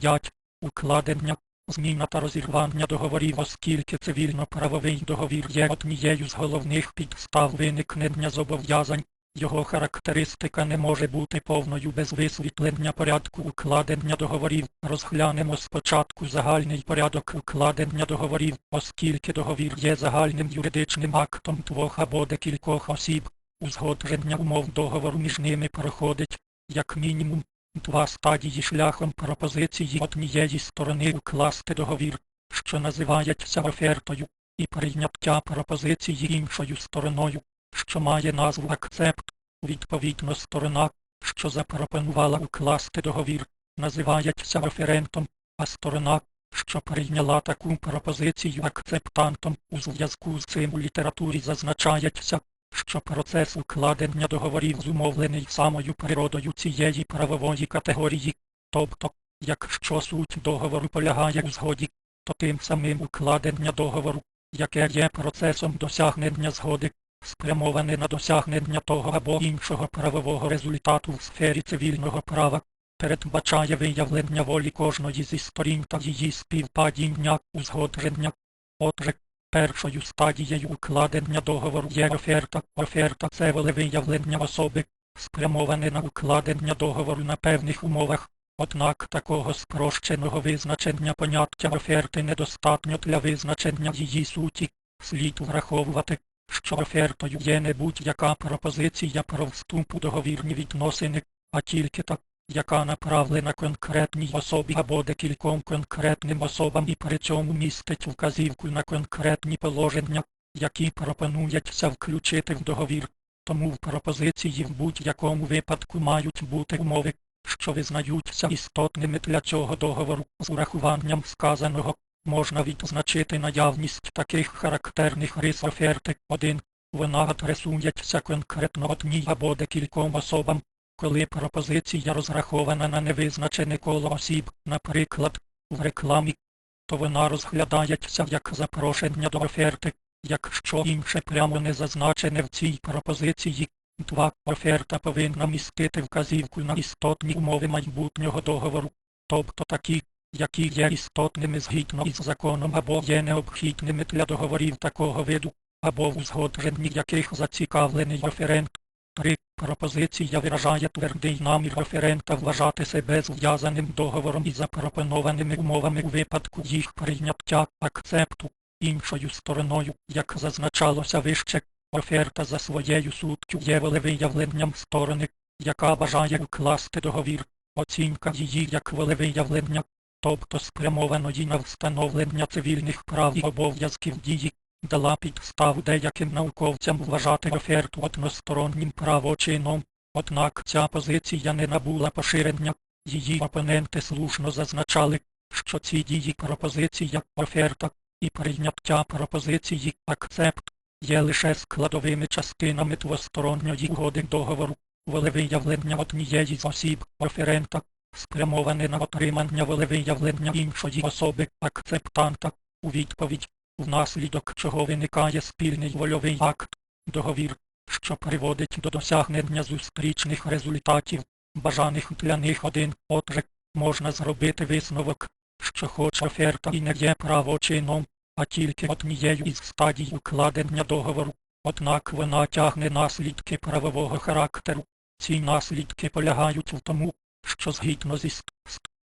5. Укладення, зміна та розірвання договорів, оскільки цивільно-правовий договір є однією з головних підстав виникнення зобов'язань. Його характеристика не може бути повною без висвітлення порядку укладення договорів. Розглянемо спочатку загальний порядок укладення договорів, оскільки договір є загальним юридичним актом двох або декількох осіб. Узгодження умов договору між ними проходить, як мінімум, два стадії шляхом пропозиції однієї сторони укласти договір, що називається офертою, і прийняття пропозиції іншою стороною, що має назву акцепт. Відповідно, сторона, що запропонувала укласти договір, називається оферентом, а сторона, що прийняла таку пропозицію акцептантом у зв'язку з цим у літературі зазначається, що процес укладення договорів зумовлений самою природою цієї правової категорії, тобто, якщо суть договору полягає у згоді, то тим самим укладення договору, яке є процесом досягнення згоди, спрямоване на досягнення того або іншого правового результату в сфері цивільного права, передбачає виявлення волі кожної зі сторін та її співпадіння, узгодження. Отже, першою стадією укладення договору є оферта. Оферта це волевиявлення особи, спрямоване на укладення договору на певних умовах. Однак такого спрощеного визначення поняття оферти недостатньо для визначення її суті. Слід враховувати, що офертою є не будь-яка пропозиція про вступ у договірні відносини, а тільки та, яка направлена конкретній особі або декільком конкретним особам і при цьому містить вказівку на конкретні положення, які пропонується включити в договір. Тому в пропозиції в будь-якому випадку мають бути умови, що визнаються істотними для цього договору з урахуванням сказаного. Можна відзначити наявність таких характерних рис оферти. 1. Вона адресується конкретно одній або декільком особам, коли пропозиція розрахована на невизначене коло осіб, наприклад, в рекламі, то вона розглядається як запрошення до оферти, якщо інше прямо не зазначене в цій пропозиції. 2. Оферта повинна містити вказівку на істотні умови майбутнього договору, тобто такі, які є істотними згідно із законом або є необхідними для договорів такого виду, або в узгодженні яких зацікавлений оферент. 3. Пропозиція виражає твердий намір оферента вважати себе зв'язаним договором і запропонованими умовами у випадку їх прийняття акцепту іншою стороною, як зазначалося вище. Оферта за своєю суттю є волевиявленням сторони, яка бажає укласти договір, оцінка її як волевиявлення, тобто спрямованої на встановлення цивільних прав і обов'язків дії, дала підставу деяким науковцям вважати оферту одностороннім правочином, однак ця позиція не набула поширення, її опоненти слушно зазначали, що ці дії пропозиція оферта і прийняття пропозиції акцепт є лише складовими частинами двосторонньої угоди договору, волевиявлення однієї з осіб оферента, спрямоване на отримання волевиявлення іншої особи акцептанта, у відповідь, внаслідок чого виникає спільний вольовий акт, договір, що приводить до досягнення зустрічних результатів, бажаних для них один, отже, можна зробити висновок, що хоч оферта і не є правочином, а тільки однією із стадій укладення договору, однак вона тягне наслідки правового характеру. Ці наслідки полягають в тому, що згідно зі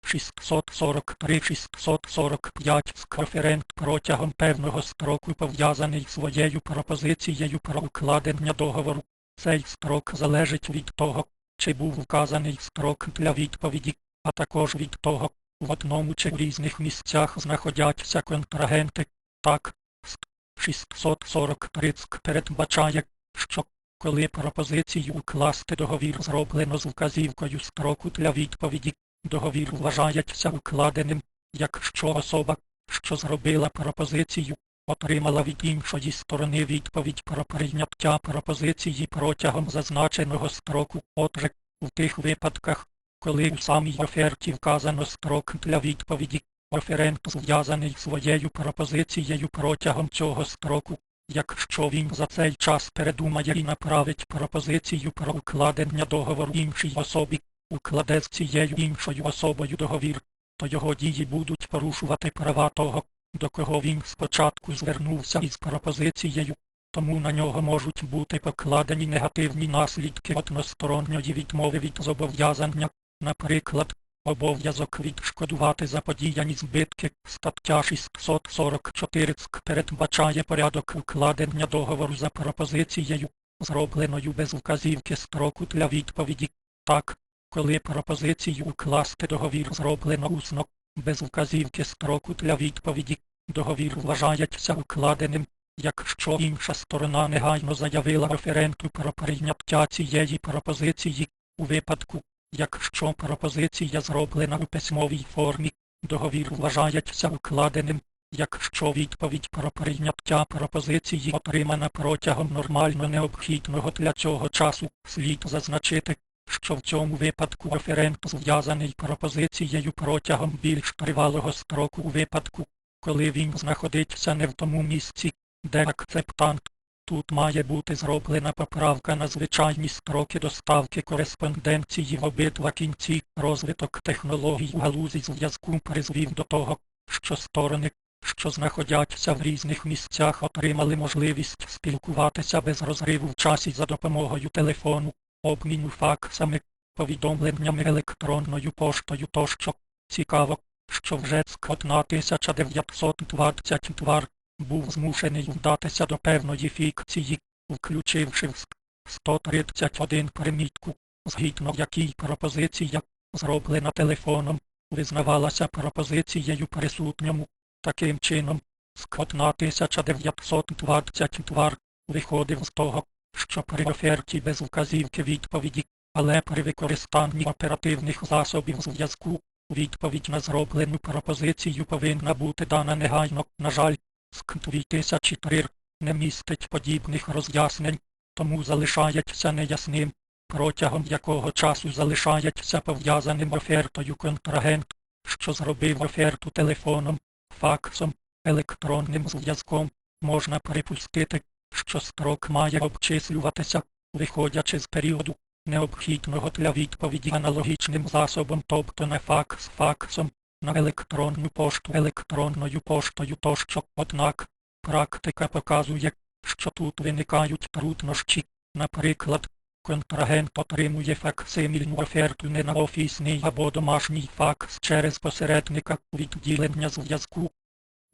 643-645 скоферент протягом певного строку пов'язаний своєю пропозицією про укладення договору. Цей строк залежить від того, чи був вказаний строк для відповіді, а також від того, в одному чи в різних місцях знаходяться контрагенти. Так, ст- 643 ЦК передбачає, що коли пропозицію укласти договір зроблено з вказівкою строку для відповіді, договір вважається укладеним, якщо особа, що зробила пропозицію, отримала від іншої сторони відповідь про прийняття пропозиції протягом зазначеного строку. Отже, в тих випадках, коли у самій оферті вказано строк для відповіді, оферент зв'язаний своєю пропозицією протягом цього строку, якщо він за цей час передумає і направить пропозицію про укладення договору іншій особі, укладе з цією іншою особою договір, то його дії будуть порушувати права того, до кого він спочатку звернувся із пропозицією, тому на нього можуть бути покладені негативні наслідки односторонньої відмови від зобов'язання, наприклад, обов'язок відшкодувати заподіяні збитки. Стаття 644 СК передбачає порядок укладення договору за пропозицією, зробленою без вказівки строку для відповіді. Так, коли пропозицію укласти договір зроблено усно, без вказівки строку для відповіді, договір вважається укладеним, якщо інша сторона негайно заявила референту про прийняття цієї пропозиції, у випадку, якщо пропозиція зроблена у письмовій формі, договір вважається укладеним, якщо відповідь про прийняття пропозиції отримана протягом нормально необхідного для цього часу, слід зазначити, що в цьому випадку референт зв'язаний пропозицією протягом більш тривалого строку у випадку, коли він знаходиться не в тому місці, де акцептант. Тут має бути зроблена поправка на звичайні строки доставки кореспонденції в обидва кінці. Розвиток технологій у галузі зв'язку призвів до того, що сторони, що знаходяться в різних місцях, отримали можливість спілкуватися без розриву в часі за допомогою телефону, обміну факсами, повідомленнями електронною поштою тощо. Цікаво, що вже з 1922 був змушений вдатися до певної фікції, включивши в 131 примітку, згідно якій пропозиція, зроблена телефоном, визнавалася пропозицією присутньому. Таким чином, з 1922 виходив з того, що при оферті без вказівки відповіді, але при використанні оперативних засобів зв'язку, відповідь на зроблену пропозицію повинна бути дана негайно, на жаль, СК 2003 не містить подібних роз'яснень, тому залишається неясним, протягом якого часу залишається пов'язаним офертою контрагент, що зробив оферту телефоном, факсом, електронним зв'язком, можна припустити, що строк має обчислюватися, виходячи з періоду, необхідного для відповіді аналогічним засобом, тобто не факс факсом, на електронну пошту електронною поштою тощо. Однак, практика показує, що тут виникають труднощі. Наприклад, контрагент отримує факсимільну оферту не на офісний або домашній факс через посередника відділення зв'язку.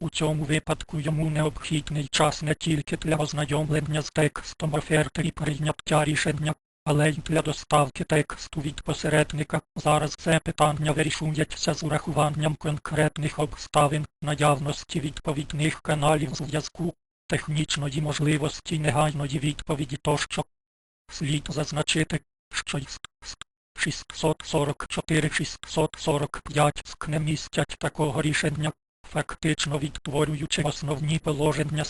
У цьому випадку йому необхідний час не тільки для ознайомлення з текстом оферти і прийняття рішення, але й для доставки тексту від посередника. Зараз це питання вирішується з урахуванням конкретних обставин, наявності відповідних каналів зв'язку, технічної можливості негайної відповіді тощо. Слід зазначити, що із 644-645 СК не містять такого рішення, фактично відтворюючи основні положення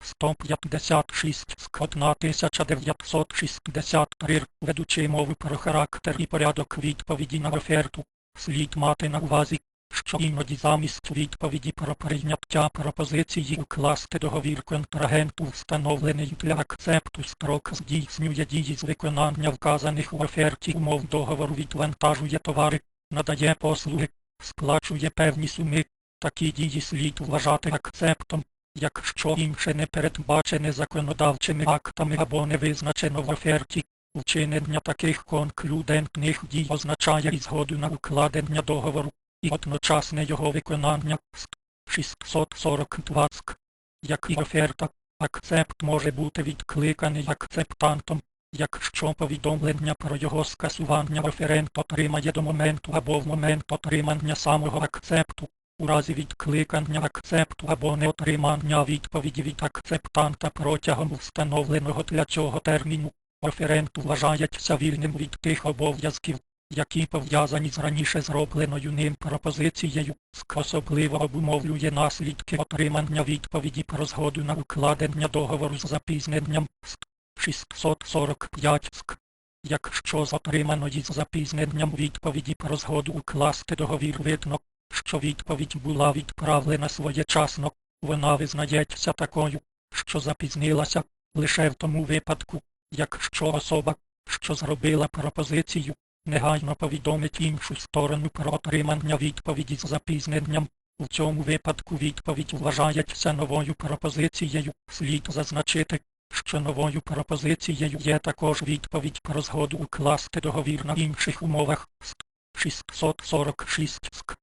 156 СК 1963, ведучи мову про характер і порядок відповіді на оферту, слід мати на увазі, що іноді замість відповіді про прийняття пропозиції укласти договір контрагенту встановлений для акцепту строк здійснює дії з виконання вказаних в оферті умов договору відвантажує товари, надає послуги, сплачує певні суми. Такі дії слід вважати акцептом, якщо інше не передбачене законодавчими актами або не визначено в оферті. Вчинення таких конклюдентних дій означає і згоду на укладення договору і одночасне його виконання 642 СК. Як і оферта, акцепт може бути відкликаний акцептантом, якщо повідомлення про його скасування референт отримає до моменту або в момент отримання самого акцепту. У разі відкликання акцепту або неотримання відповіді від акцептанта протягом встановленого для цього терміну, референт вважається вільним від тих обов'язків, які пов'язані з раніше зробленою ним пропозицією, особливо обумовлює наслідки отримання відповіді про згоду на укладення договору з запізненням СК 645 СК. Якщо з отриманої з запізненням відповіді про згоду укласти договір видно, що відповідь була відправлена своєчасно, вона визнається такою, що запізнилася лише в тому випадку, якщо особа, що зробила пропозицію, негайно повідомить іншу сторону про отримання відповіді з запізненням. У цьому випадку відповідь вважається новою пропозицією. Слід зазначити, що новою пропозицією є також відповідь про згоду укласти договір на інших умовах. Ст. 646 ск.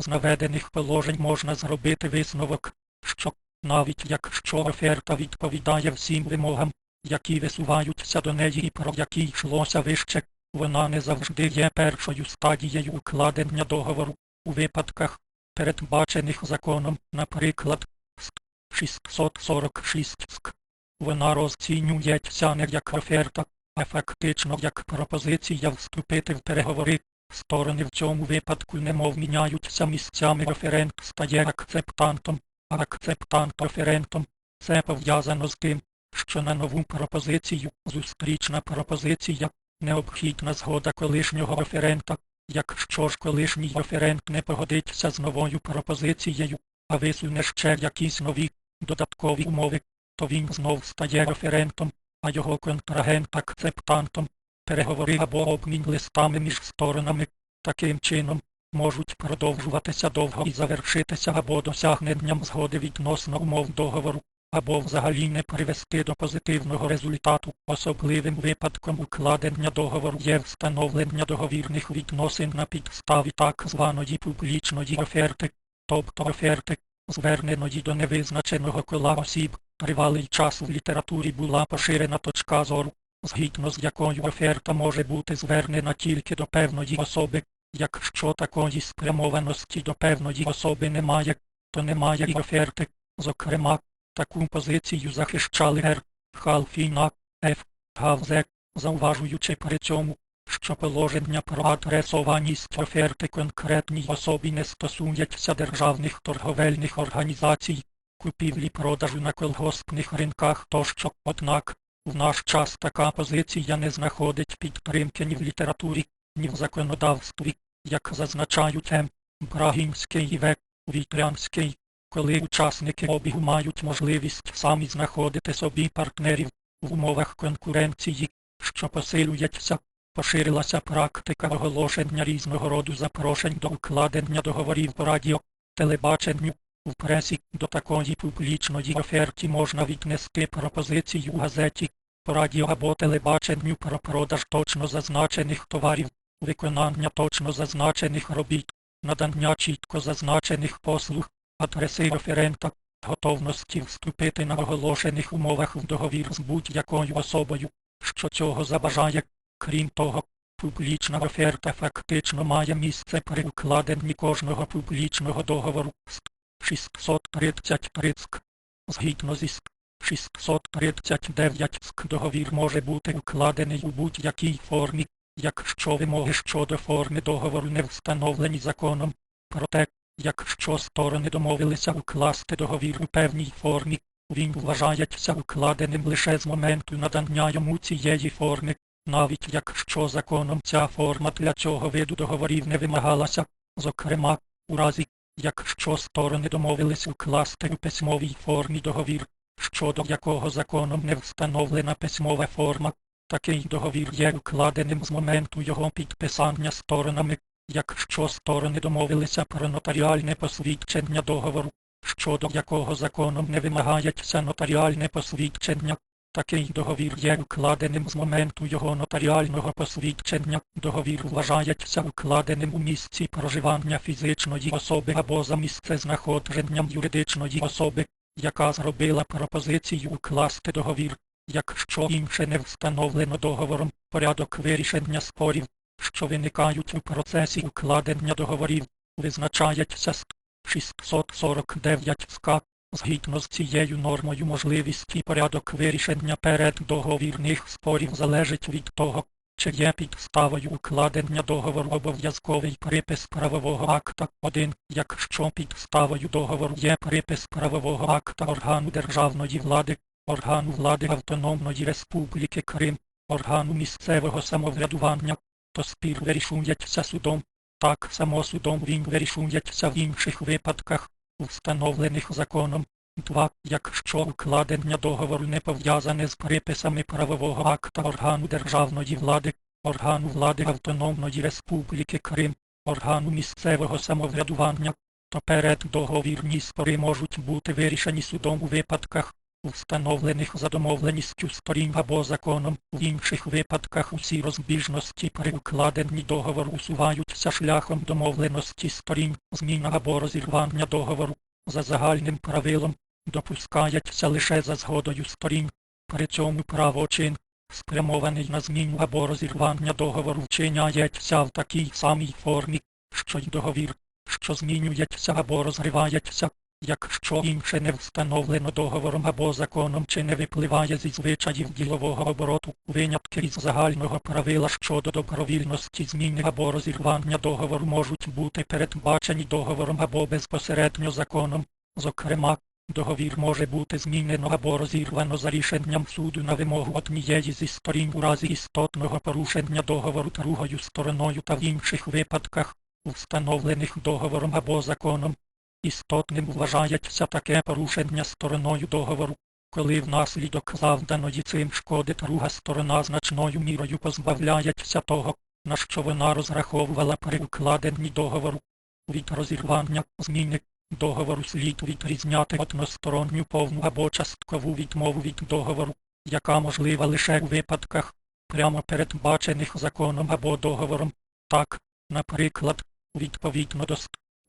З наведених положень можна зробити висновок, що навіть якщо оферта відповідає всім вимогам, які висуваються до неї і про які йшлося вище, вона не завжди є першою стадією укладення договору у випадках, передбачених законом, наприклад, ст. 646 ск. Вона розцінюється не як оферта, а фактично як пропозиція вступити в переговори. Сторони в цьому випадку немов міняються місцями оферент стає акцептантом, а акцептант оферентом. Це пов'язано з тим, що на нову пропозицію зустрічна пропозиція необхідна згода колишнього оферента. Якщо ж колишній оферент не погодиться з новою пропозицією, а висуне ще якісь нові додаткові умови, то він знов стає оферентом, а його контрагент акцептантом. Переговори або обмін листами між сторонами таким чином можуть продовжуватися довго і завершитися або досягненням згоди відносно умов договору, або взагалі не привести до позитивного результату. Особливим випадком укладення договору є встановлення договірних відносин на підставі так званої публічної оферти, тобто оферти, зверненої до невизначеного кола осіб. Тривалий час в літературі була поширена точка зору, згідно з якою оферта може бути звернена тільки до певної особи. Якщо такої спрямованості до певної особи немає, то немає і оферти. Зокрема, таку позицію захищали Р. Халфіна, Ф. Гавзек, зауважуючи при цьому, що положення про адресованість оферти конкретній особі не стосується державних торговельних організацій, купівлі продажу на колгоспних ринках тощо. Однак, в наш час така позиція не знаходить підтримки ні в літературі, ні в законодавстві, як зазначають М. Брагінський і В. Вітрянський, коли учасники обігу мають можливість самі знаходити собі партнерів в умовах конкуренції, що посилюється, поширилася практика оголошення різного роду запрошень до укладення договорів по радіо, телебаченню, в пресі до такої публічної оферті можна віднести пропозицію у газеті, по радіо або телебаченню про продаж точно зазначених товарів, виконання точно зазначених робіт, надання чітко зазначених послуг, адреси оферента, готовності вступити на оголошених умовах в договір з будь-якою особою, що цього забажає. Крім того, публічна оферта фактично має місце при укладенні кожного публічного договору. Ст. 633 ск. Згідно зі ск. 639 ск договір може бути укладений у будь-якій формі, якщо вимоги щодо форми договору не встановлені законом. Проте, якщо сторони домовилися укласти договір у певній формі, він вважається укладеним лише з моменту надання йому цієї форми, навіть якщо законом ця форма для цього виду договорів не вимагалася, зокрема, у разі, якщо сторони домовились укласти у письмовій формі договір, щодо якого законом не встановлена письмова форма, такий договір є укладеним з моменту його підписання сторонами, якщо сторони домовилися про нотаріальне посвідчення договору, щодо якого законом не вимагається нотаріальне посвідчення. Такий договір є укладеним з моменту його нотаріального посвідчення. Договір вважається укладеним у місці проживання фізичної особи або за місцезнаходженням юридичної особи, яка зробила пропозицію укласти договір. Якщо інше не встановлено договором, порядок вирішення спорів, що виникають у процесі укладення договорів, визначається з 649 СК. Згідно з цією нормою можливість і порядок вирішення переддоговірних спорів залежить від того, чи є підставою укладення договору обов'язковий припис правового акта 1, якщо підставою договору є припис правового акта органу державної влади, органу влади Автономної Республіки Крим, органу місцевого самоврядування, то спір вирішується судом. Так само судом він вирішується в інших випадках, встановлених законом. 2. Якщо укладення договору не пов'язане з приписами правового акта органу державної влади, органу влади Автономної Республіки Крим, органу місцевого самоврядування, то перед договірні спори можуть бути вирішені судом у випадках, встановлених за домовленістю сторін або законом, в інших випадках усі розбіжності при укладенні договору усуваються шляхом домовленості сторін, зміна або розірвання договору, за загальним правилом, допускається лише за згодою сторін, при цьому правочин, спрямований на зміну або розірвання договору вчиняється в такій самій формі, що й договір, що змінюється або розривається, якщо інше не встановлено договором або законом чи не випливає зі звичаїв ділового обороту, винятки із загального правила щодо добровільності зміни або розірвання договору можуть бути передбачені договором або безпосередньо законом, зокрема, Договір може бути змінено або розірвано за рішенням суду на вимогу однієї зі сторін у разі істотного порушення договору другою стороною та в інших випадках, встановлених договором або законом. Істотним вважається таке порушення стороною договору, коли внаслідок завданої цим шкоди друга сторона значною мірою позбавляється того, на що вона розраховувала при укладенні договору. Від розірвання зміни договору слід відрізняти односторонню повну або часткову відмову від договору, яка можлива лише у випадках, прямо передбачених законом або договором. Так, наприклад, відповідно до.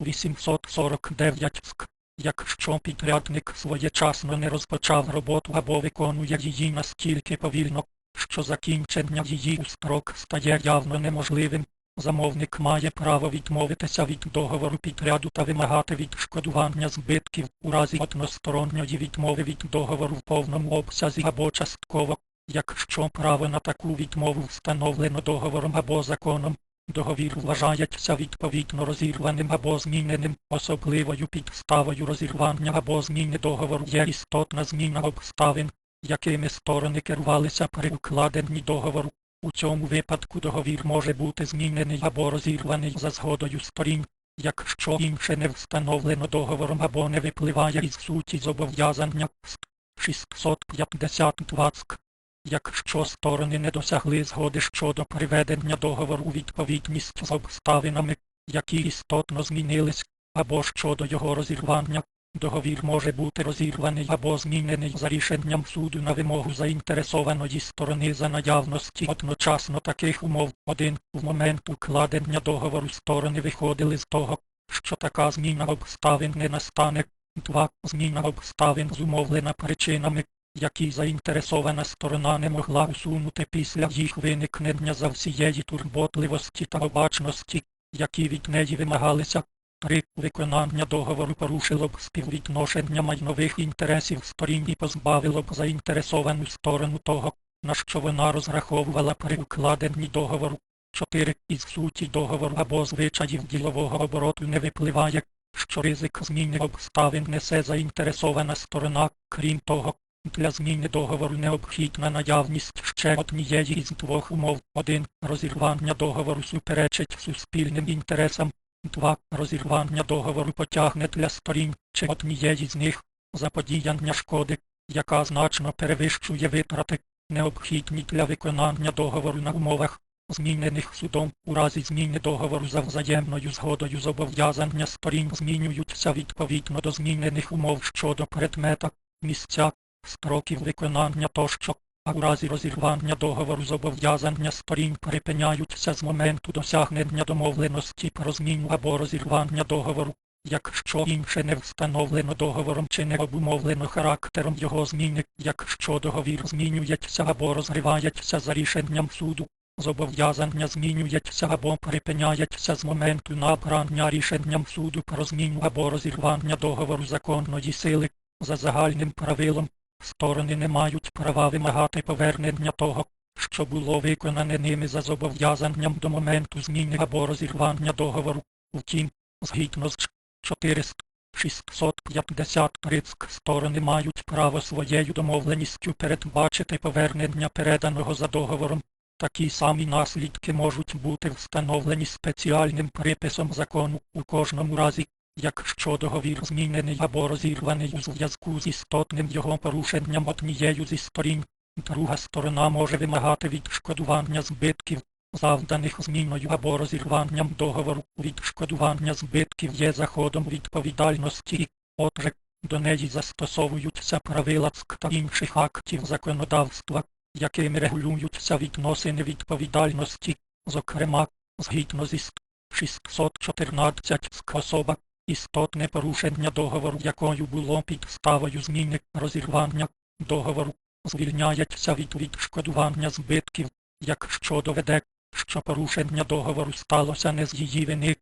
849 СК, якщо підрядник своєчасно не розпочав роботу або виконує її настільки повільно, що закінчення її у строк стає явно неможливим, Замовник має право відмовитися від договору підряду та вимагати відшкодування збитків у разі односторонньої відмови від договору в повному обсязі або частково, якщо право на таку відмову встановлено договором або законом. Договір вважається відповідно розірваним або зміненим, особливою підставою розірвання або зміни договору є істотна зміна обставин, якими сторони керувалися при укладенні договору. У цьому випадку договір може бути змінений або розірваний за згодою сторін, якщо інше не встановлено договором або не випливає із суті зобов'язання ст. 652 СК. Якщо сторони не досягли згоди щодо приведення договору у відповідність з обставинами, які істотно змінились, або щодо його розірвання, Договір може бути розірваний або змінений за рішенням суду на вимогу заінтересованої сторони за наявності одночасно таких умов. 1. В момент укладення договору сторони виходили з того, що така зміна обставин не настане. 2. Зміна обставин зумовлена причинами, які заінтересована сторона не могла усунути після їх виникнення за всієї турботливості та обачності, які від неї вимагалися. При виконання договору порушило б співвідношення майнових інтересів сторін і позбавило б заінтересовану сторону того, на що вона розраховувала при укладенні договору. 4. Із суті договору або звичаїв ділового обороту не випливає, що ризик зміни обставин несе заінтересована сторона, крім того, для зміни договору необхідна наявність ще однієї із двох умов. 1. Розірвання договору суперечить суспільним інтересам. 2. Розірвання договору потягне для сторін чи однієї з них заподіяння шкоди, яка значно перевищує витрати, необхідні для виконання договору на умовах, змінених судом у разі зміни договору за взаємною згодою зобов'язання сторін змінюються відповідно до змінених умов щодо предмета, місця, строків виконання тощо а у разі розірвання договору зобов'язання сторін припиняються з моменту досягнення домовленості про зміну або розірвання договору, якщо інше не встановлено договором чи не обумовлено характером його зміни, якщо договір змінюється або розривається за рішенням суду. Зобов'язання змінюється або припиняється з моменту набрання рішенням суду про зміну або розірвання договору законної сили за загальним правилом Сторони не мають права вимагати повернення того, що було виконане ними за зобов'язанням до моменту зміни або розірвання договору. Втім, згідно з 400 653 сторони мають право своєю домовленістю передбачити повернення переданого за договором. Такі самі наслідки можуть бути встановлені спеціальним приписом закону у кожному разі, Якщо договір змінений або розірваний у зв'язку з істотним його порушенням однією зі сторін, друга сторона може вимагати відшкодування збитків, завданих зміною або розірванням договору. Відшкодування збитків є заходом відповідальності, отже, до неї застосовуються правила ЦК та інших актів законодавства, якими регулюються відносини відповідальності, зокрема, згідно зі ст- 614 СК особа, істотне порушення договору, якою було підставою зміни розірвання договору, звільняється від відшкодування збитків, якщо доведе, що порушення договору сталося не з її вини,